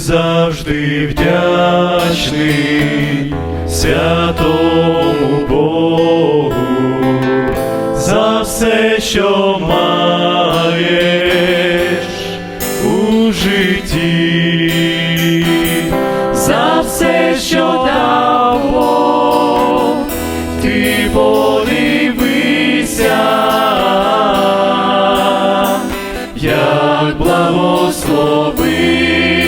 завжди вдячний святому Богу за все, що маєш у житті, за все, що дав Бог, ти подивися, як благословив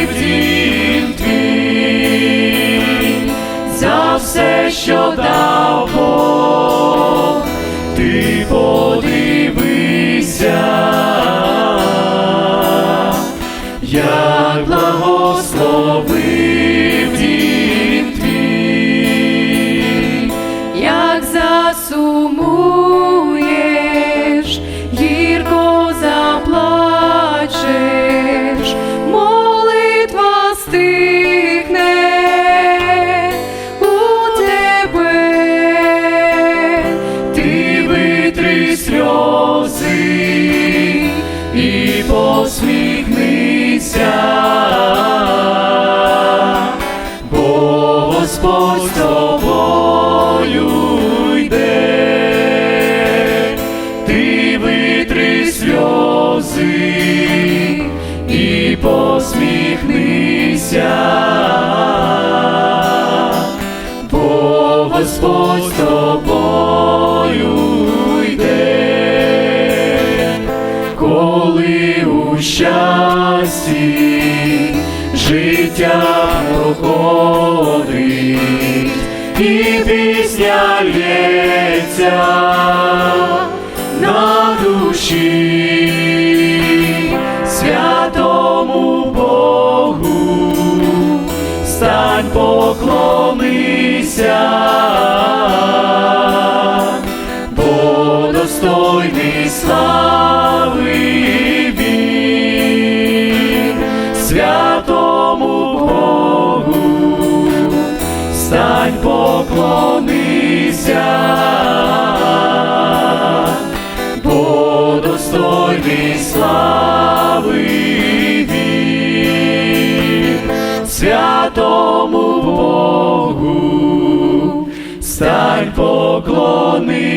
що дав Бог, ти подивися, як благословив дім твій. як засумуєш, посміхнися, бо Господь з тобою йде, ти витри сльози і посміхнися. Бо Господь щасті життя проходить, і пісня лється на душі. Святому Богу стань поклонися, бо достойний слави поклонися, бо достойний слави святому Богу, стань поклонися.